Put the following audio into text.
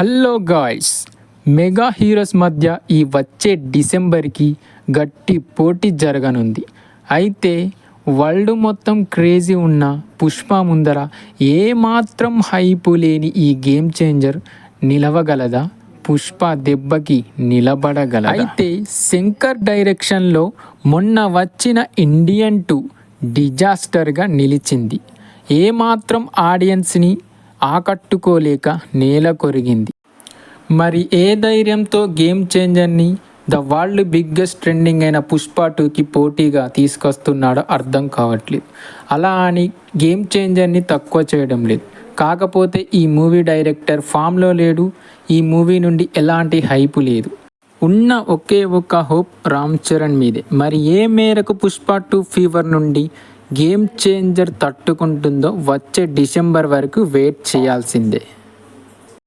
Hello guys mega heroes మధ్య ఈ వచ్చే డిసెంబర్కి గట్టి పోటీ జరగనుంది. అయితే వరల్డ్ మొత్తం క్రేజీ ఉన్న పుష్ప ముందర ఏమాత్రం హైపు లేని ఈ గేమ్ చేంజర్ నిలవగలదా? పుష్ప దెబ్బకి నిలబడగల అయితే శంకర్ డైరెక్షన్లో మొన్న వచ్చిన ఇండియన్ టూ డిజాస్టర్గా నిలిచింది. ఏమాత్రం ఆడియన్స్ని ఆకట్టుకోలేక నేల కొరిగింది. మరి ఏ ధైర్యంతో గేమ్ చేంజర్ని ద వరల్డ్ బిగ్గెస్ట్ ట్రెండింగ్ అయిన పుష్ప టూకి పోటీగా తీసుకొస్తున్నాడో అర్థం కావట్లేదు. అలా అని గేమ్ చేంజర్ని తక్కువ చేయడం లేదు. కాకపోతే ఈ మూవీ డైరెక్టర్ ఫామ్లో లేడు. ఈ మూవీ నుండి ఎలాంటి హైపు లేదు. ఉన్న ఒకే ఒక్క హోప్ రామ్ చరణ్ మీదే. మరి ఏ మేరకు పుష్ప టూ ఫీవర్ నుండి గేమ్ చేంజర్ తట్టుకుంటుందో వచ్చే డిసెంబర్ వరకు వెయిట్ చేయాల్సిందే.